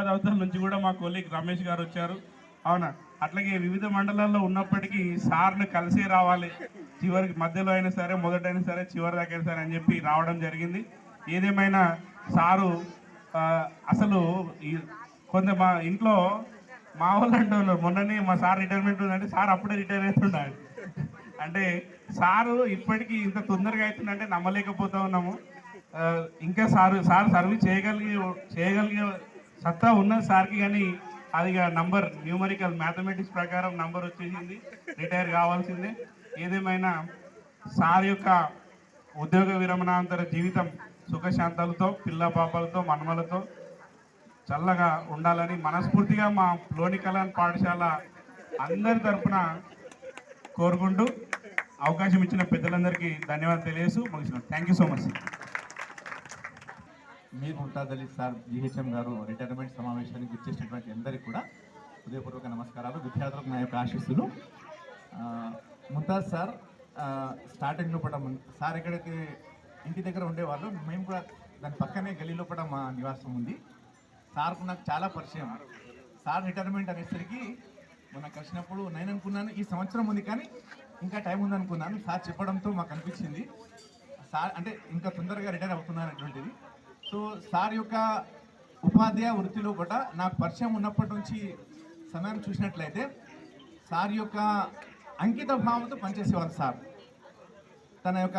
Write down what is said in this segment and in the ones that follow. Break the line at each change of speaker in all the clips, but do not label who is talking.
హైదరాబాద్ అవతల నుంచి కూడా మా కొలీగ్ రమేష్ గారు వచ్చారు. అవునా? అట్లాగే వివిధ మండలాల్లో ఉన్నప్పటికీ సార్లు కలిసే రావాలి. చివరికి మధ్యలో అయినా సరే మొదటైనా సరే చివరి దాకైనా సరే అని చెప్పి రావడం జరిగింది. ఏదేమైనా సారు అసలు కొంత మా ఇంట్లో మా వాళ్ళు అంటున్నారు మొన్ననే మా సార్ రిటైర్మెంట్ ఉందంటే సార్ అప్పుడే రిటైర్ అవుతున్నాడు అంటే సారు ఇప్పటికీ ఇంత తొందరగా అవుతుందంటే నమ్మలేకపోతా ఉన్నాము. ఇంకా సార్ సార్ సర్వీస్ చేయగలిగే చేయగలిగే సత్తా ఉన్నది సార్కి కానీ అది నంబర్ న్యూమరికల్ మ్యాథమెటిక్స్ ప్రకారం నంబర్ వచ్చేసింది రిటైర్ కావాల్సిందే. ఏదేమైనా సార్ యొక్క ఉద్యోగ విరమణాంతర జీవితం సుఖశాంతాలతో పిల్ల పాపలతో మనమలతో చల్లగా ఉండాలని మనస్ఫూర్తిగా మా లోని కళ్యాణ్ పాఠశాల అందరి తరఫున కోరుకుంటూ అవకాశం ఇచ్చిన పెద్దలందరికీ ధన్యవాదాలు తెలియజేస్తూ ముగిస్తున్నాను. థ్యాంక్ యూ సో మచ్
మీరు ఉంటాదలి సార్ జిహెచ్ఎం గారు రిటైర్మెంట్ సమావేశానికి ఇచ్చేసినటువంటి అందరికీ కూడా హృదయపూర్వక నమస్కారాలు విద్యార్థులకు నా యొక్క ఆశీస్సులు. ముంతాజ్ సార్ స్టార్టింగ్ లోపల సార్ ఎక్కడైతే ఇంటి దగ్గర ఉండేవాళ్ళు మేము కూడా దాని పక్కనే గలీలో లోపల మా నివాసం ఉంది. సార్కు నాకు చాలా పరిచయం. సార్ రిటైర్మెంట్ అనేసరికి మొన్న కలిసినప్పుడు నేను అనుకున్నాను ఈ సంవత్సరం ఉంది కానీ ఇంకా టైం ఉంది అనుకున్నాను సార్ చెప్పడంతో మాకు అనిపించింది. సార్ అంటే ఇంకా తొందరగా రిటైర్ అవుతున్నారనేటువంటిది. సో సార్ యొక్క ఉపాధ్యాయ వృత్తిలో కూడా నాకు పరిచయం ఉన్నప్పటి నుంచి సమయాన్ని చూసినట్లయితే సార్ యొక్క అంకిత భావంతో పనిచేసేవారు సార్. తన యొక్క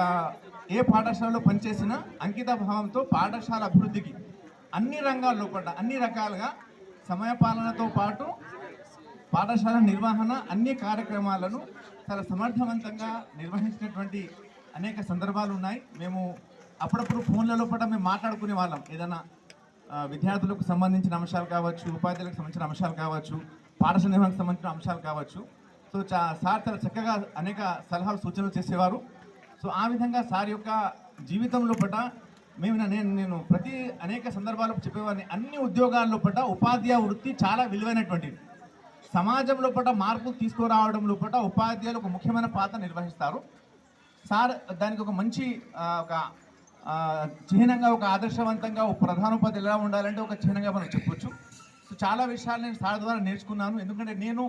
ఏ పాఠశాలలో పనిచేసినా అంకిత భావంతో పాఠశాల అభివృద్ధికి అన్ని రంగాల్లో కూడా అన్ని రకాలుగా సమయపాలనతో పాటు పాఠశాల నిర్వహణ అన్ని కార్యక్రమాలను చాలా సమర్థవంతంగా నిర్వహించినటువంటి అనేక సందర్భాలు ఉన్నాయి. మేము అప్పుడప్పుడు ఫోన్లలో కూడా మేము మాట్లాడుకునే వాళ్ళం. ఏదైనా విద్యార్థులకు సంబంధించిన అంశాలు కావచ్చు ఉపాధ్యాయులకు సంబంధించిన అంశాలు కావచ్చు పాఠశాల నిర్వహణకు సంబంధించిన అంశాలు కావచ్చు. సో చా సార్ చాలా చక్కగా అనేక సలహాలు సూచనలు చేసేవారు. సో ఆ విధంగా సార్ యొక్క జీవితంలో పట మేము నేను నేను ప్రతి అనేక సందర్భాలకు చెప్పేవాడిని అన్ని ఉద్యోగాల్లో పట ఉపాధ్యాయ వృత్తి చాలా విలువైనటువంటిది. సమాజంలో పట మార్పులు తీసుకురావడంలో పట ఉపాధ్యాయులు ఒక ముఖ్యమైన పాత్ర నిర్వహిస్తారు. సార్ దానికి ఒక మంచి ఒక చిహ్నంగా ఒక ఆదర్శవంతంగా ఒక ప్రధానోపాధి ఎలా ఉండాలంటే ఒక చిహ్నంగా మనం చెప్పొచ్చు. సో చాలా విషయాలు నేను సార్ ద్వారా నేర్చుకున్నాను. ఎందుకంటే నేను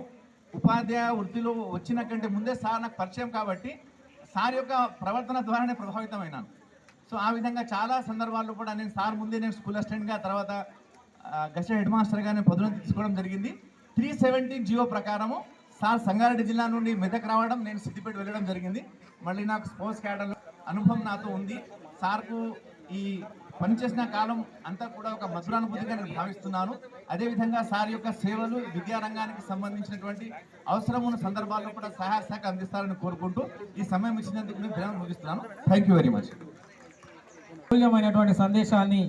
ఉపాధ్యాయ వృత్తిలో వచ్చిన కంటే ముందే సార్ నాకు పరిచయం కాబట్టి సార్ యొక్క ప్రవర్తన ద్వారానే ప్రభావితమైనాను. సో ఆ విధంగా చాలా సందర్భాల్లో కూడా నేను సార్ ముందే నేను స్కూల్ అసిస్టెంట్గా తర్వాత ఆ, హెడ్ మాస్టర్గా నేను పదోన్నతి తీసుకోవడం జరిగింది. త్రీ సెవెంటీన్ జియో ప్రకారము సార్ సంగారెడ్డి జిల్లా నుండి మెదక్ రావడం నేను సిద్దిపేట వెళ్ళడం జరిగింది. మళ్ళీ నాకు స్పోర్ట్స్ క్యాడర్లో అనుభవం నాతో ఉంది. సార్కు ఈ పనిచేసిన కాలం అంతా కూడా ఒక మధురానుభూతిగా నేను భావిస్తున్నాను. అదేవిధంగా సార్ యొక్క సేవలు విద్యారంగానికి సంబంధించినటువంటి అవసరం ఉన్న సందర్భాల్లో కూడా సహాయ శాఖ అందిస్తారని కోరుకుంటూ ఈ సమయం ఇచ్చినందుకు నేను ముగిస్తున్నాను. థ్యాంక్ యూ వెరీ మచ్
అమూల్యమైనటువంటి సందేశాన్ని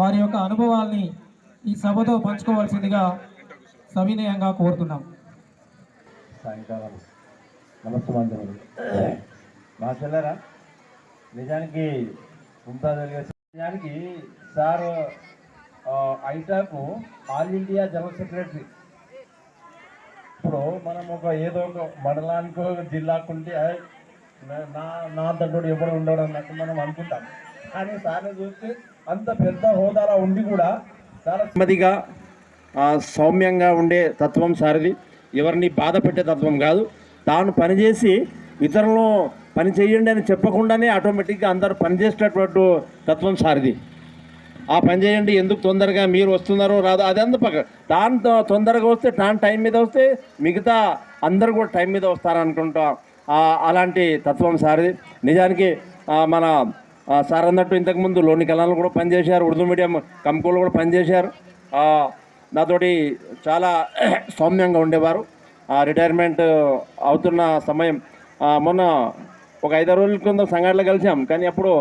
వారి యొక్క అనుభవాల్ని ఈ సభతో పంచుకోవాల్సిందిగా సవినయంగా కోరుతున్నాం.
సాయంకాలం నమస్కారం మా చెల్లరా నిజానికి ముంతాజ్ గారు నిజానికి సార్ ఐటాకు ఆల్ ఇండియా జనరల్ సెక్రటరీ. ఇప్పుడు మనం ఒక ఏదో ఒక మండలానికో జిల్లాకుంటే నా- నా నా తండ్రుడు ఎవడు అన్నట్టు మనం అనుకుంటాం. కానీ సార్ని చూస్తే అంత పెద్ద హోదాలో ఉండి కూడా చాలా నెమ్మదిగా సౌమ్యంగా ఉండే తత్వం సారిది. ఎవరిని బాధ పెట్టే తత్వం కాదు. తాను పనిచేసి ఇతరులను పని చేయండి అని చెప్పకుండానే ఆటోమేటిక్గా అందరూ పనిచేసేటటువంటి తత్వం సారిది. ఆ పని చేయండి ఎందుకు తొందరగా మీరు వస్తున్నారో రాదో అదంతా పక్క. తాను తొందరగా వస్తే తాను టైం మీద వస్తే మిగతా అందరు కూడా టైం మీద వస్తారనుకుంటా అలాంటి తత్వం సారిది. నిజానికి మన సార్ అన్నట్టు ఇంతకుముందు లోని కళలు కూడా పనిచేశారు ఉర్దూ మీడియం కంకోలు కూడా పనిచేశారు నాతోటి చాలా సౌమ్యంగా ఉండేవారు. ఆ, రిటైర్మెంట్ అవుతున్న సమయం మొన్న ఒక ఐదారు రోజుల క్రితం సంఘటనలో కలిసాం. కానీ అప్పుడు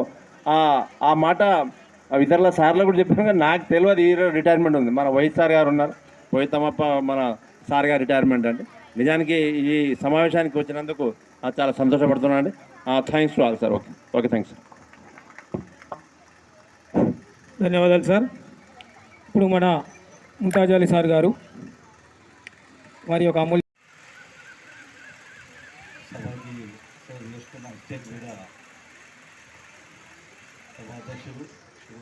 ఆ మాట ఇతరుల సార్లు కూడా చెప్పాను కానీ నాకు తెలియదు ఈ రిటైర్మెంట్ ఉంది. మన వైఎస్ సార్ గారు ఉన్నారు. పోయితమ్మప్ప మన సార్ గారు రిటైర్మెంట్ అండి. నిజానికి ఈ సమావేశానికి వచ్చినందుకు చాలా సంతోషపడుతున్నాను అండి thanks to all sir okay okay thanks
ధన్యవాదాలు సార్ ఇప్పుడు మన ముంతాజాలి సార్ గారు వారి యొక్క అమూల్య
సభకి సేవ చేసుకున్న స్టేట్ మీద సభాధ్యక్షులు శ్రీ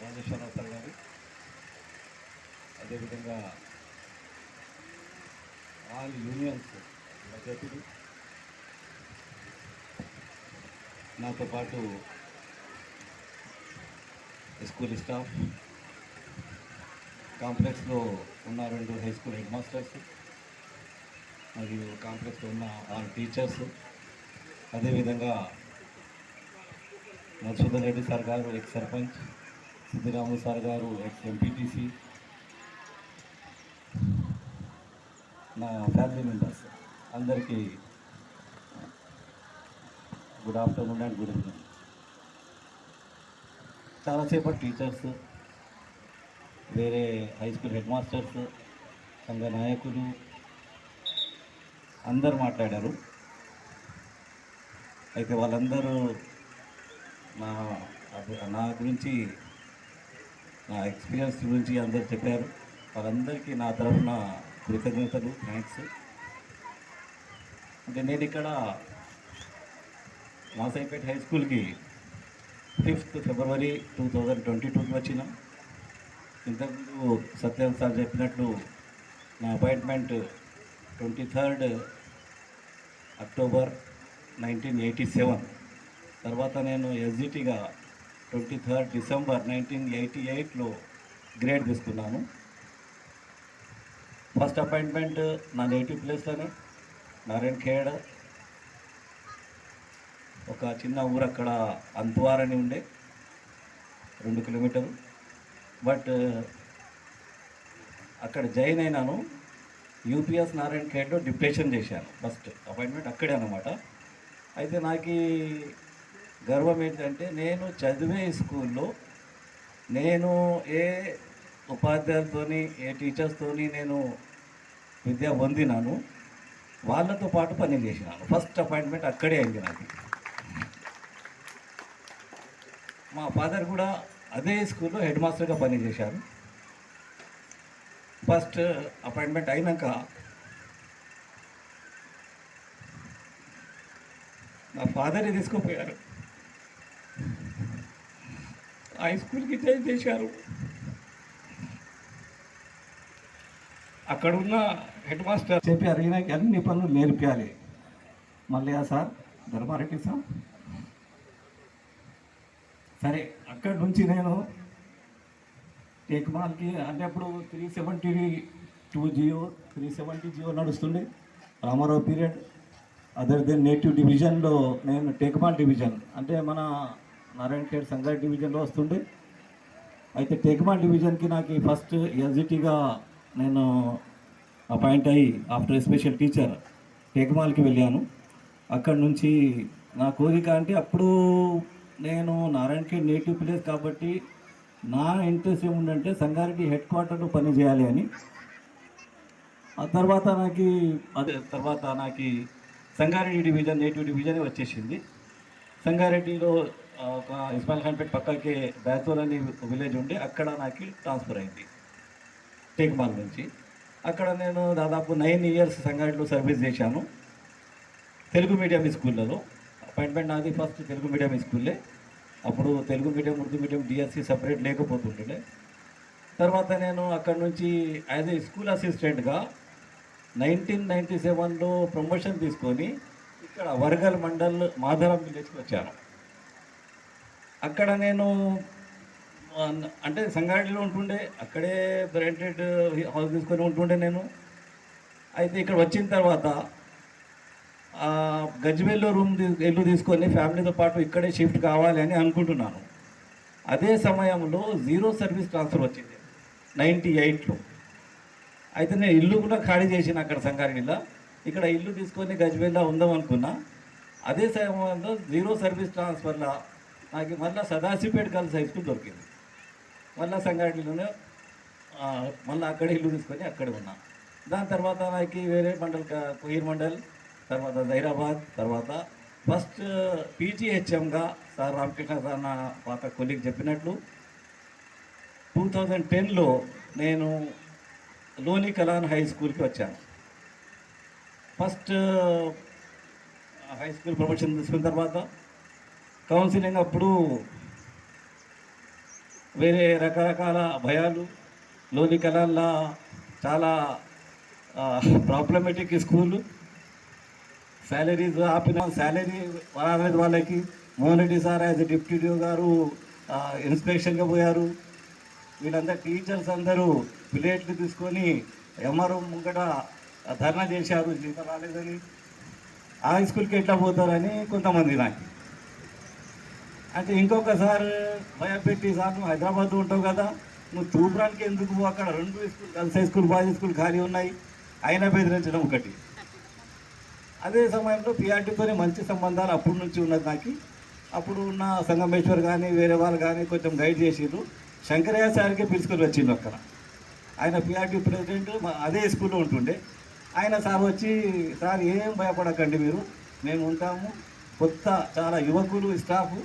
రాజేశ్వరరావు సార్ గారు అదేవిధంగా ఆల్ యూనియన్స్ రచయితలు నాతో పాటు స్కూల్ స్టాఫ్ కాంప్లెక్స్లో ఉన్న రెండు హై స్కూల్ హెడ్ మాస్టర్స్ మరియు కాంప్లెక్స్లో ఉన్న ఆరు టీచర్స్. అదేవిధంగా Madhusudan Reddy sir garu ex sarpanch Siddiramu sir garu ex MPTC నా ఫ్యామిలీ మెంబర్స్ అందరికీ good afternoon and good evening. చాలాసేపటి టీచర్స్ వేరే హై స్కూల్ హెడ్ మాస్టర్స్ సంఘ నాయకులు అందరు మాట్లాడారు. అయితే వాళ్ళందరూ నా నా గురించి నా ఎక్స్పీరియన్స్ గురించి అందరు చెప్పారు. వాళ్ళందరికీ నా తరఫున కృతజ్ఞతలు థ్యాంక్స్. అంటే నేను ఇక్కడ మాసైపేట హై స్కూల్కి fifth February two thousand twenty టూకి వచ్చినాం. ఇంతకుముందు సత్యం సార్ చెప్పినట్లు నా appointment twenty third October nineteen eighty seven. తర్వాత నేను ఎస్జిటిగా twenty third December nineteen eighty ఎయిట్లో గ్రేడ్ తీసుకున్నాను. ఫస్ట్ అపాయింట్మెంట్ నా నేటివ్ ప్లేస్లోనే నారాయణ ఖేడ్ ఒక చిన్న ఊరు అక్కడ అంత్వార్ అని ఉండే రెండు కిలోమీటర్లు. బట్ అక్కడ జాయిన్ అయినాను. యూపీఎస్ నారాయణ ఖేడ్లో డిప్లేషన్ చేశాను. ఫస్ట్ అపాయింట్మెంట్ అక్కడే అనమాట అయితే నాకు గర్వం ఏంటంటే నేను చదివే స్కూల్లో నేను ఏ ఉపాధ్యాయులతోని ఏ టీచర్స్తోని నేను విద్య పొందినాను వాళ్ళతో పాటు పని చేసినాను. ఫస్ట్ అపాయింట్మెంట్ అక్కడే అయింది నాకు. మా ఫాదర్ కూడా అదే స్కూల్లో హెడ్ మాస్టర్గా పనిచేశారు. ఫస్ట్ అపాయింట్మెంట్ అయినాక నా ఫాదర్ని తీసుకుపోయారు. హై స్కూల్కి చేంజ్ చేశారు. అక్కడ ఉన్న హెడ్ మాస్టర్ చెప్పారు ఈయనకి అన్ని పనులు నేర్పించాలి మల్లయ్య సార్ ధర్మారెడ్డి సార్ సరే అక్కడి నుంచి నేను టేక్మాల్కి అంటే అప్పుడు three seventy two GO three seventy GO నడుస్తుండే Ramarao period other than native డివిజన్లో నేను టేక్మాల్ డివిజన్ అంటే మన నారాయణ ఖేడ్ సంగారెడ్డి డివిజన్లో వస్తుండే. అయితే టేక్మాల్ డివిజన్కి నాకు ఫస్ట్ ఎస్జిటీగా నేను అపాయింట్ అయ్యి ఆఫ్టర్ స్పెషల్ టీచర్ టేక్మాల్కి వెళ్ళాను. అక్కడ నుంచి నా కోరిక అంటే అప్పుడు నేను నారాయణకి నేటివ్ ప్లేస్ కాబట్టి నా ఇంట్రెస్ట్ ఏముందంటే సంగారెడ్డి హెడ్ క్వార్టర్లో పని చేయాలి అని. ఆ తర్వాత నాకు అదే తర్వాత నాకు సంగారెడ్డి డివిజన్ నేటివ్ డివిజన్ వచ్చేసింది. సంగారెడ్డిలో ఒక ఇస్మాయిల్ ఖాన్పేట్ పక్కకి బేతూర్ అని విలేజ్ ఉండి అక్కడ నాకు ట్రాన్స్ఫర్ అయింది. టేక్మాల్ నుంచి. అక్కడ నేను దాదాపు నైన్ ఇయర్స్ సంగారెడ్డిలో సర్వీస్ చేశాను. తెలుగు మీడియం స్కూళ్ళలో. అపాయింట్మెంట్ నాది ఫస్ట్ తెలుగు మీడియం స్కూల్లే అప్పుడు Telugu medium Urdu medium DSC separate లేకపోతుండే తర్వాత నేను అక్కడ నుంచి యాజ్ ఏ స్కూల్ అసిస్టెంట్గా నైన్టీన్ నైంటీ సెవెన్లో ప్రమోషన్ తీసుకొని ఇక్కడ వరగల్ మండల్ మాధరం విలేజ్కి వచ్చాను. అక్కడ నేను అంటే సంగారెడ్డిలో ఉంటుండే అక్కడే రెంటెడ్ హౌస్ తీసుకొని ఉంటుండే నేను. అయితే ఇక్కడ వచ్చిన తర్వాత గజ్వేల్లో రూమ్ ఇల్లు తీసుకొని ఫ్యామిలీతో పాటు ఇక్కడే షిఫ్ట్ కావాలి అని అనుకుంటున్నాను. అదే సమయంలో జీరో సర్వీస్ ట్రాన్స్ఫర్ వచ్చింది నైంటీ ఎయిట్లో. అయితే నేను ఇల్లు కూడా ఖాళీ చేసిన అక్కడ సంగారెడ్డిలో. ఇక్కడ ఇల్లు తీసుకొని గజ్వేల్లో ఉందాం అనుకున్నా అదే సమయంలో జీరో సర్వీస్ ట్రాన్స్ఫర్లో నాకు మళ్ళీ సదాశివపేట గర్ల్స్ హై స్కూల్ దొరికింది. మళ్ళీ సంగారెడ్డిలోనే మళ్ళీ అక్కడే ఇల్లు తీసుకొని అక్కడే ఉన్నా. దాని తర్వాత నాకు వేరే మండల్ క- మండల్ తర్వాత జైరాబాద్ తర్వాత ఫస్ట్ పీజీహెచ్ఎంగా సార్ రామకృష్ణ సార్ నా పాత కొలీగ్ చెప్పినట్లు టూ థౌజండ్ టెన్లో నేను లోని కలాన్ హై స్కూల్కి వచ్చాను. ఫస్ట్ హై స్కూల్ ప్రమోషన్ తీసుకున్న తర్వాత కౌన్సిలింగ్ అప్పుడు వేరే రకరకాల భయాలు లోని కళల్లో చాలా ప్రాబ్లమేటిక్ స్కూలు. శాలరీస్ ఆపిన శాలరీ రాలేదు వాళ్ళకి Mohan Reddy sir as deputy గారు ఇన్స్పెక్షన్గా పోయారు. వీళ్ళందరూ టీచర్స్ అందరూ ప్లేట్లు తీసుకొని ఎంఆర్ఓ ముంగట ధర్నా చేశారు. జీతం రాలేదని. ఆ స్కూల్కి ఎట్లా పోతారని కొంతమంది నాకు. అంటే ఇంకొకసారి భయపెట్టి సార్ నువ్వు హైదరాబాద్ ఉంటావు కదా నువ్వు తూపురానికి ఎందుకు అక్కడ రెండు school girls high school boys school ఖాళీ ఉన్నాయి. అయినా బెదిరించడం ఒకటి. అదే సమయంలో పిఆర్టీతో మంచి సంబంధాలు అప్పటి నుంచి ఉన్నది నాకు. అప్పుడు ఉన్న సంగమేశ్వర్ కానీ వేరే వాళ్ళు కానీ కొంచెం గైడ్ చేసిండ్రు. శంకరయ్య సార్కి పిలుచుకొని వచ్చిండు అక్కడ. ఆయన పిఆర్టీ ప్రెసిడెంట్ మా- అదే స్కూల్లో ఉంటుండే. ఆయన సార్ వచ్చి సార్ ఏం భయపడకండి మీరు. మేము ఉంటాము. కొత్త చాలా యువకులు స్టాఫ్.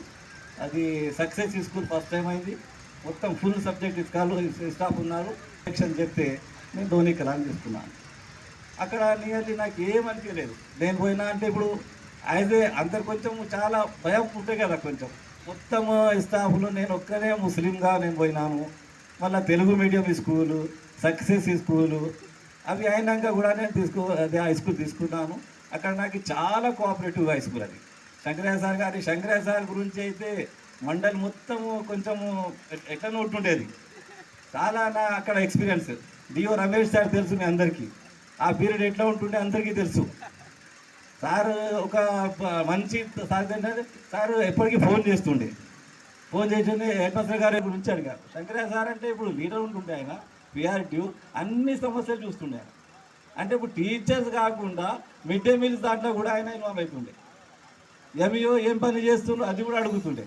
అది సక్సెస్ స్కూల్ ఫస్ట్ టైం అయింది. మొత్తం ఫుల్ సబ్జెక్ట్ స్కాలు స్టాఫ్ ఉన్నారు. సెక్షన్ చెప్తే నేను ధోని కలాం చేసుకున్నాను అక్కడ నియర్లీ నాకు ఏం అనిపించలేదు. నేను పోయినా అంటే ఇప్పుడు అయితే అందరు కొంచెం చాలా భయం ఉంటే కదా కొంచెం. మొత్తం స్టాఫ్లో నేను ఒక్కనే ముస్లింగా నేను పోయినాను. మళ్ళీ Telugu medium school success school అవి అయినాక కూడా నేను తీసుకో అదే హై స్కూల్ తీసుకున్నాను. అక్కడ నాకు చాలా కోఆపరేటివ్ హై స్కూల్ అది. శంకరయ్య సార్ గారి శంకరయ్య సార్ గురించి అయితే మండలి మొత్తము కొంచెము ఎట్- ఎట్లా ఉంటుండేది. చాలా నా అక్కడ ఎక్స్పీరియన్స్ డిఓ రమేష్ సార్ తెలుసు మీ అందరికీ. ఆ పీరియడ్ ఎట్లా ఉంటుండే అందరికీ తెలుసు. సార్ ఒక మంచి సార్ ఏంటంటే సార్ ఎప్పటికీ ఫోన్ చేస్తుండే. ఫోన్ చేస్తుండే హెడ్ మాస్టర్ ఇప్పుడు గురించి అడిగారు శంకరయ్య సార్ అంటే ఇప్పుడు లీడర్ ఉంటుండే ఆయన పిఆర్టీ అన్ని సమస్యలు చూస్తుండే ఆయన. అంటే ఇప్పుడు టీచర్స్ కాకుండా మిడ్ డే మీల్స్ దాంట్లో కూడా ఆయన ఇన్వాల్వ్ అవుతుండే ఎంఈఓ ఏం పని చేస్తుండ్రు అది కూడా అడుగుతుండే.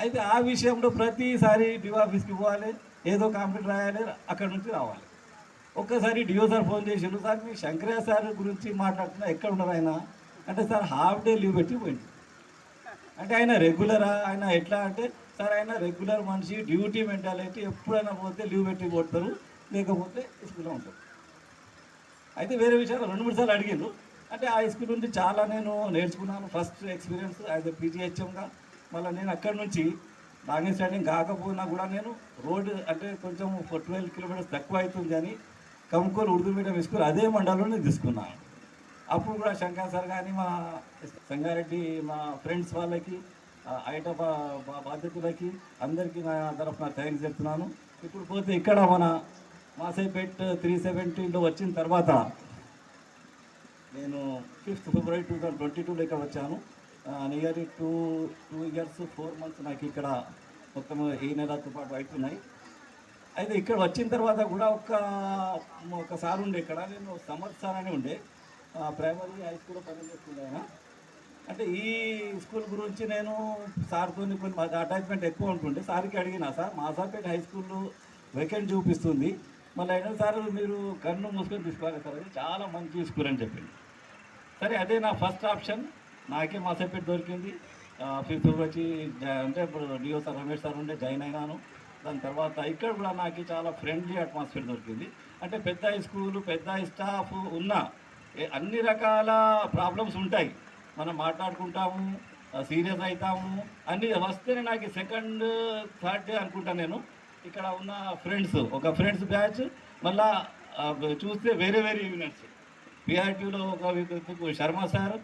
అయితే ఆ విషయంలో ప్రతిసారి డిఓ ఆఫీస్కి పోవాలి ఏదో కంప్లీట్ రాయాలి అక్కడ నుంచి రావాలి. ఒక్కసారి డిఓ సార్ ఫోన్ చేసిండు సార్ మీ శంకరయ్య సార్ గురించి మాట్లాడుతున్నా ఎక్కడ ఉన్నారు ఆయన? అంటే సార్ హాఫ్ డే లీవ్ పెట్టి పోయింది అంటే ఆయన రెగ్యులరా? ఆయన ఎట్లా అంటే సార్ ఆయన రెగ్యులర్ మనిషి డ్యూటీ మెంటాలిటీ ఎప్పుడైనా పోతే లీవ్ పెట్టి కొడతారు లేకపోతే స్కూల్లో ఉంటారు. అయితే వేరే విషయాలు రెండు మూడు సార్లు అడిగిండ్రు అంటే ఆ స్కూల్ నుంచి చాలా నేను నేర్చుకున్నాను. ఫస్ట్ ఎక్స్పీరియన్స్ యాజ్ ఎ పీజీహెచ్ఎంగా. మళ్ళీ నేను అక్కడి నుంచి లాంగ్ స్టాండింగ్ కాకపోయినా కూడా నేను రోడ్డు అంటే కొంచెం ట్వెల్వ్ కిలోమీటర్స్ తక్కువ అవుతుంది కానీ కంకోల్ ఉర్దూ మీడియం స్కూల్ అదే మండలంలో తీసుకున్నాను అప్పుడు కూడా శంకర్ సార్ కానీ మా సంగారెడ్డి మా ఫ్రెండ్స్ వాళ్ళకి ఐట బాధ్యతలకి అందరికీ నా తరఫున థ్యాంక్స్ చెప్తున్నాను. ఇప్పుడు పోతే ఇక్కడ మన మాసైపేట్ త్రీ సెవెంటీలో వచ్చిన తర్వాత నేను fifth February two thousand twenty టూలో ఇక్కడ వచ్చాను nearly two two years four months నాకు ఇక్కడ మొత్తం ఈ నెలతో పాటు అవుతున్నాయి. అయితే ఇక్కడ వచ్చిన తర్వాత కూడా ఒక ఒకసారి ఉండే ఇక్కడ నేను సమర్థ్ సార్ అని ఉండే. ప్రైమరీ హై స్కూల్లో పనిచేస్తుండే ఆయన. అంటే ఈ స్కూల్ గురించి నేను సార్తో కొన్ని అటాచ్మెంట్ ఎక్కువ ఉంటుండే. సార్కి అడిగిన సార్ మాసాపేట హై స్కూల్లో వేకెంట్ చూపిస్తుంది. మళ్ళీ అయినా సార్ మీరు కన్ను మూసుకొని తీసుకోవాలి సార్ అది చాలా మంచి స్కూల్ అని చెప్పింది సరే అదే నా ఫస్ట్ ఆప్షన్. నాకే మాసాపేట దొరికింది. ఫిఫ్త్ వచ్చి అంటే ఇప్పుడు డిఓ సార్ రమేష్ సార్ ఉండే జాయిన్ అయినాను. దాని తర్వాత ఇక్కడ కూడా నాకు చాలా ఫ్రెండ్లీ అట్మాస్ఫియర్ దొరికింది. అంటే పెద్ద హై స్కూలు పెద్ద స్టాఫ్ ఉన్న అన్ని రకాల ప్రాబ్లమ్స్ ఉంటాయి. మనం మాట్లాడుకుంటాము సీరియస్ అవుతాము అన్నీ వస్తేనే నాకు సెకండ్ థర్డ్ డే అనుకుంటా నేను. ఇక్కడ ఉన్న ఫ్రెండ్స్ ఒక ఫ్రెండ్స్ బ్యాచ్ మళ్ళా చూస్తే వేరే వేరే యూనిట్స్ పిఆర్టీలో ఒక శర్మ సార్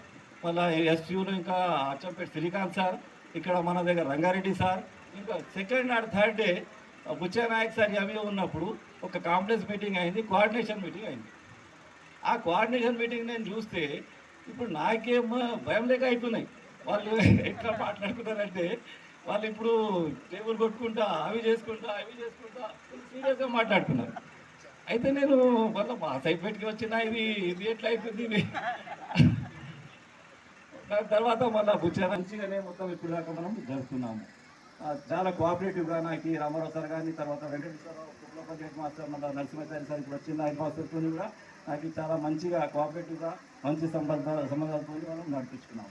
మళ్ళీ ఎస్యూలో ఇంకా అచ్చంపేట శ్రీకాంత్ సార్ ఇక్కడ మన దగ్గర రంగారెడ్డి సార్ ఇంకా second and third day Buchanayak sir MA ఉన్నప్పుడు ఒక కాంప్లెక్స్ మీటింగ్ అయింది కోఆర్డినేషన్ మీటింగ్ అయింది. ఆ కోఆర్డినేషన్ మీటింగ్ నేను చూస్తే ఇప్పుడు నాకేమో భయం లేక అవుతున్నాయి వాళ్ళు ఎట్లా మాట్లాడుకున్నారంటే వాళ్ళు ఇప్పుడు టేబుల్ కొట్టుకుంటా అవి చేసుకుంటా అవి చేసుకుంటా సీరియస్గా మాట్లాడుకున్నారు. అయితే నేను వాళ్ళ మా సైపెట్కి వచ్చిన ఇది ఇది ఎట్లా అవుతుంది ఇది? దాని తర్వాత మళ్ళీ బుచ్చారా మంచిగానే మొత్తం ఇప్పుడు దాకా మనం జరుపుతున్నాము చాలా కోఆపరేటివ్గా నాకు రామారావు సార్ కానీ తర్వాత వెంకటేశ్వరరావు కుట్లపల్లి హెడ్ మాస్టర్ మన నరసింహాచారి సార్ ఇప్పుడు వచ్చిన హెడ్ మాస్టర్తో కూడా నాకు చాలా మంచిగా కోఆపరేటివ్గా మంచి సంబంధ సంబంధాలతో మనం నడిపించుకున్నాం.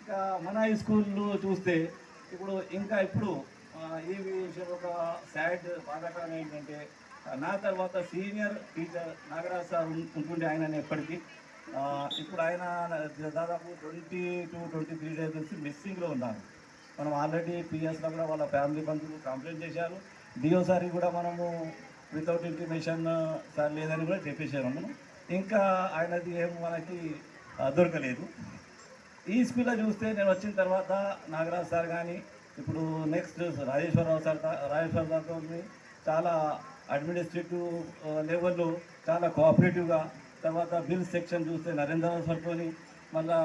ఇంకా మన ఈ స్కూల్లో చూస్తే ఇప్పుడు ఇంకా ఇప్పుడు ఈ విషయం ఒక సాడ్ బాధాకరం ఏంటంటే నా తర్వాత సీనియర్ టీచర్ నాగరాజ్ సార్ ఉంటుండే ఆయన ఎప్పటికీ. ఇప్పుడు ఆయన దాదాపు twenty two twenty three days నుంచి మిస్సింగ్లో ఉన్నారు. మనం ఆల్రెడీ పిఎస్లో కూడా వాళ్ళ ఫ్యామిలీ బంధువులు కంప్లైంట్ చేశారు. డిఓ కూడా మనము వితౌట్ ఇంటిమేషన్ సార్ లేదని కూడా చెప్పేశారు. మనం ఇంకా ఆయనది ఏం మనకి దొరకలేదు. ఈ స్కూల్లో చూస్తే నేను వచ్చిన తర్వాత నాగరాజ్ సార్ కానీ ఇప్పుడు నెక్స్ట్ రాజేశ్వరరావు సార్ రాజేశ్వర సార్తో చాలా అడ్మినిస్ట్రేటివ్ లెవెల్లో చాలా కోఆపరేటివ్గా తర్వాత బిల్ సెక్షన్ చూస్తే నరేంద్ర సార్తో మళ్ళీ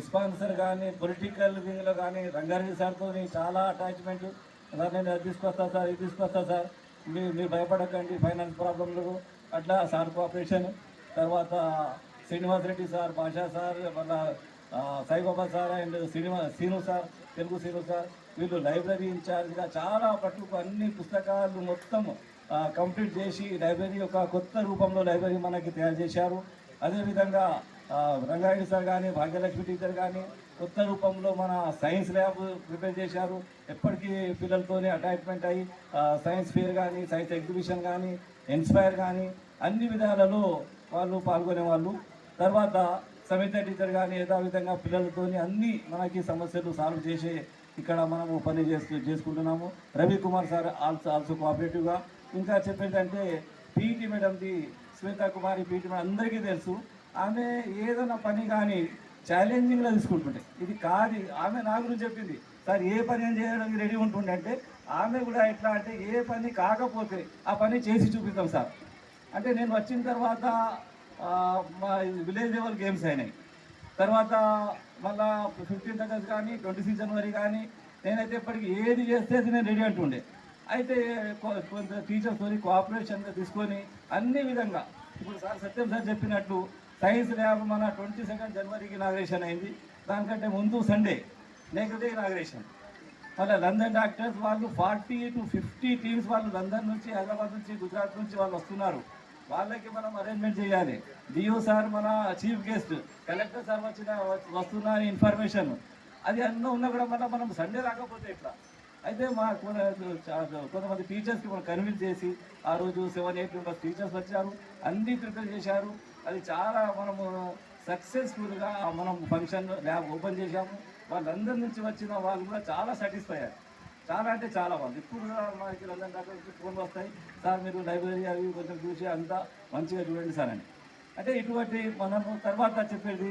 స్పాన్సర్ కానీ పొలిటికల్ వింగ్లో కానీ రంగారెడ్డి సార్తో చాలా అటాచ్మెంట్ సార్ నేను అది తీసుకొస్తా సార్ ఇది తీసుకొస్తా సార్ మీ మీరు భయపడకండి ఫైనాన్స్ ప్రాబ్లంలు అట్లా సార్ కోఆపరేషన్ తర్వాత శ్రీనివాస్ రెడ్డి సార్ భాషా సార్ మళ్ళా Saibaba sir and cinema Seenu sir Telugu Seenu sir వీళ్ళు లైబ్రరీ ఇన్ఛార్జ్గా చాలా పట్టుకు అన్ని పుస్తకాలు మొత్తం కంప్లీట్ చేసి లైబ్రరీ ఒక కొత్త రూపంలో లైబ్రరీ మనకి తయారు చేశారు. అదేవిధంగా రంగారెడ్డి సార్ కానీ భాగ్యలక్ష్మి టీచర్ కానీ కొత్త రూపంలో మన సైన్స్ ల్యాబ్ ప్రిపేర్ చేశారు. ఎప్పటికీ పిల్లలతోనే అటాచ్మెంట్ అయ్యి సైన్స్ ఫేర్ కానీ సైన్స్ ఎగ్జిబిషన్ కానీ ఇన్స్పైర్ కానీ అన్ని విధాలలో వాళ్ళు పాల్గొనే వాళ్ళు. తర్వాత సమిత టీచర్ కానీ యథావిధంగా పిల్లలతోని అన్ని మనకి సమస్యలు సాల్వ్ చేసే ఇక్కడ మనము పని చేస్తూ చేసుకుంటున్నాము. Ravi Kumar sir also also కోఆపరేటివ్గా. ఇంకా చెప్పేదంటే పీఈటీ మేడంది శ్వేత కుమారి పీఈటీ మేడం అందరికీ తెలుసు. ఆమె ఏదైనా పని కానీ ఛాలెంజింగ్లో తీసుకుంటుండే ఇది కాదు ఆమె నా గురించి చెప్పింది. సార్ ఏ పని ఏం చేయడానికి రెడీ ఉంటుండే అంటే ఆమె కూడా ఎట్లా అంటే ఏ పని కాకపోతే ఆ పని చేసి చూపిస్తాం సార్. అంటే నేను వచ్చిన తర్వాత మా విలేజ్ లెవెల్ గేమ్స్ అయినాయి. తర్వాత మళ్ళా ఫిఫ్టీన్త్ ఆగస్ట్ కానీ ట్వంటీ సిక్స్ జనవరి కానీ నేనైతే ఇప్పటికి ఏది చేస్తే అది నేను రెడీ అంటుండే. అయితే కొంత టీచర్స్తో కోఆపరేషన్గా తీసుకొని అన్ని విధంగా ఇప్పుడు సార్ సత్యం సార్ చెప్పినట్టు సైన్స్ ల్యాబ్ మన ట్వంటీ సెకండ్ జనవరికి ఇనాగ్రేషన్ అయింది. దానికంటే ముందు సండే నెక్స్ట్ డే ఇనాగ్రేషన్ మళ్ళీ లండన్ డాక్టర్స్ వాళ్ళు ఫార్టీ టు ఫిఫ్టీ టీమ్స్ వాళ్ళు లండన్ నుంచి హైదరాబాద్ నుంచి గుజరాత్ నుంచి వాళ్ళు వస్తున్నారు. వాళ్ళకి మనం అరేంజ్మెంట్ చేయాలి. డిఓ సార్ మన చీఫ్ గెస్ట్ కలెక్టర్ సార్ వచ్చిన వస్తున్న ఇన్ఫర్మేషన్ అది అన్నీ ఉన్నా కూడా మళ్ళీ మనం సండే రాకపోతే ఇట్లా అయితే మా కొంతమంది టీచర్స్కి మనం కన్విన్స్ చేసి ఆ రోజు సెవెన్ ఎయిట్ మెంబర్స్ టీచర్స్ వచ్చారు. అన్నీ ప్రిపేర్ చేశారు. అది చాలా మనము సక్సెస్ఫుల్గా మనం ఫంక్షన్ ల్యాబ్ ఓపెన్ చేశాము. వాళ్ళందరి నుంచి వచ్చిన వాళ్ళు కూడా చాలా సాటిస్ఫై అయ్యారు. చాలా అంటే చాలా బాగుంది ఇప్పుడు కూడా మనకి లందన్ దాకా ఫోన్ వస్తాయి. సార్ మీరు లైబ్రరీ అవి కొంచెం చూసి అంతా మంచిగా చూడండి సార్ అని. అంటే ఇటువంటి మనము తర్వాత చెప్పేది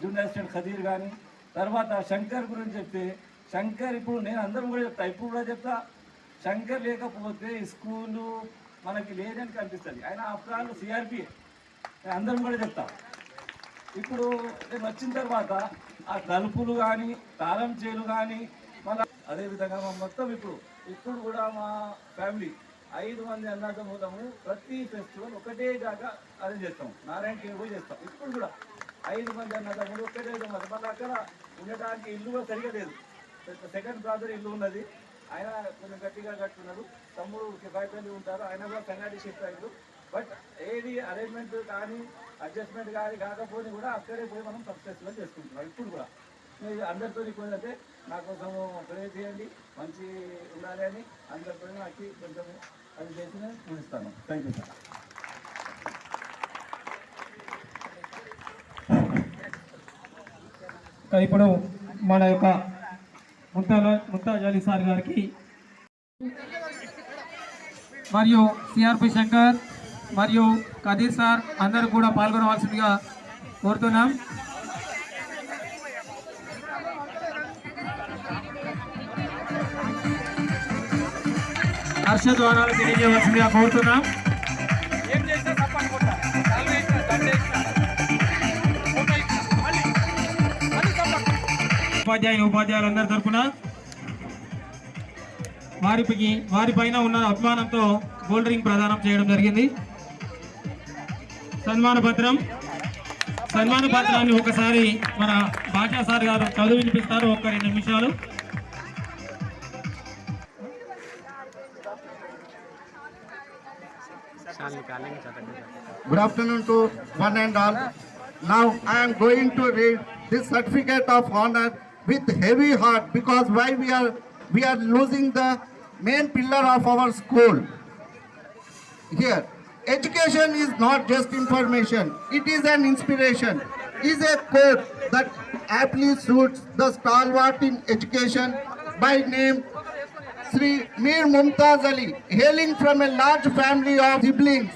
జూనియర్ అసిస్టెంట్ ఖదీర్ కానీ తర్వాత శంకర్ గురించి చెప్తే శంకర్ ఇప్పుడు నేను అందరం కూడా చెప్తా ఇప్పుడు కూడా చెప్తా. శంకర్ లేకపోతే స్కూలు మనకి లేదని కనిపిస్తుంది. ఆయన ఆఫ్టర్ ఆల్ సిఆర్పి అందరం కూడా చెప్తా. ఇప్పుడు నేను వచ్చిన తర్వాత ఆ తలుపులు కానీ తాళం చేలు కానీ మళ్ళీ అదేవిధంగా మా మొత్తం ఇప్పుడు ఇప్పుడు కూడా మా ఫ్యామిలీ ఐదు మంది అన్నదమ్ములము ప్రతి ఫెస్టివల్ ఒకటే దాకా అరేంజ్ చేస్తాం. నారాయణ కేవ్ పోయి చేస్తాం. ఇప్పుడు కూడా ఐదు మంది అన్నదమ్ములు ఒకటే మరి మళ్ళీ అక్కడ ఉండటానికి ఇల్లు కూడా సరిగా లేదు. సెకండ్ బ్రాదర్ ఇల్లు ఉన్నది. ఆయన కొంచెం గట్టిగా కట్టున్నారు తమ్ముడు కిఫాయితీ ఉంటారు. ఆయన కూడా కన్నాడి షిఫ్ట్ అయ్యారు బట్ ఏది అరేంజ్మెంట్ కానీ అడ్జస్ట్మెంట్ కానీ కాకపోతే కూడా అక్కడే పోయి మనం సక్సెస్ఫుల్ చేసుకుంటున్నాం ఇప్పుడు కూడా. మీరు అందరితో అంటే నా కోసం ప్రే చేయండి మంచి ఉండాలి అని అందరితో నాకు కొంచెం అది చేసి నేను చూపిస్తాను థ్యాంక్ యూ సార్
ఇప్పుడు మన యొక్క ముంతాల ముంతాజ్ అలీ సార్ గారికి మరియు సిఆర్పి శంకర్ మరియు కదీర్ సార్ అందరూ కూడా పాల్గొనవలసిందిగా కోరుతున్నాం. హర్షధ్వానాలు తెలియజేయవలసిందిగా కోరుతున్నాం. ఉపాధ్యాయుని ఉపాధ్యాయులందరి తరపున వారికి వారిపైన ఉన్న అభిమానంతో గోల్డ్ రింగ్ ప్రదానం చేయడం జరిగింది. సన్మాన పత్రం సన్మాన పత్రాన్ని ఒకసారి మన భాషా సార్ గారు చదువు వినిపిస్తారు ఒక్క రెండు నిమిషాలు
Good afternoon to one and all. Now I am going to read this certificate of honor with heavy heart because why we are we are losing the main pillar of our school. Here, education is not just information; it is an inspiration. Is a quote that aptly suits the stalwart in education by name Sri Mir Mumtaz Ali, hailing from a large family of siblings,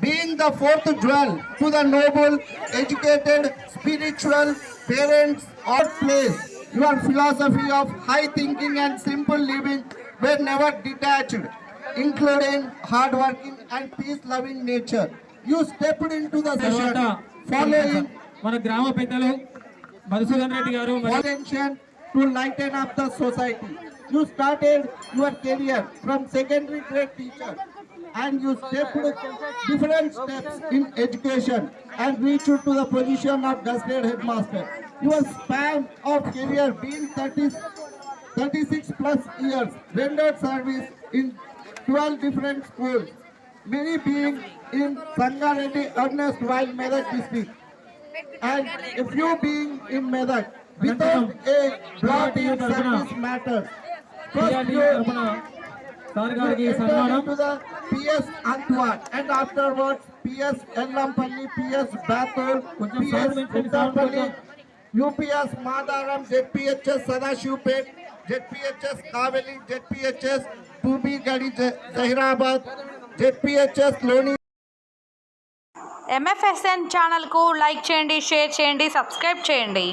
being the fourth jewel to the noble, educated, spiritual parents or place. Your philosophy of high thinking and simple living were never detached, including hardworking and peace-loving nature. You stepped into the
తర్వాత
session following
మన గ్రామ పెద్దలు మధుసూదన్ రెడ్డి గారు మరియు
attention to lighten up the society. You started your career from secondary grade teacher and you stepped different steps in education and reached to the position of gazetted headmaster. Your span of career being 30, 36 plus years rendered service in 12 different schools, many being in Sangareddy Ernest Wild Medak district and a few being in Medak without a blood in service matters. First
TRT
you
తరఫున sir గారికి
entered
సన్మానం
into the PS Antwerp and afterwards PS Ellampalli, PS Batul,
కొంచెం
PS
sound పెంచండి, sound
Uttapalli,
కొంచెం.
UPS Madaram, ZPHS Sadashivpet, ZPHS Kaveli, ZPHS 2B Gadi Zahirabad, ZPHS Loni
ఎంఎఫ్ఎస్ఎన్ ఛానల్కు like చేయండి share చేయండి subscribe చేయండి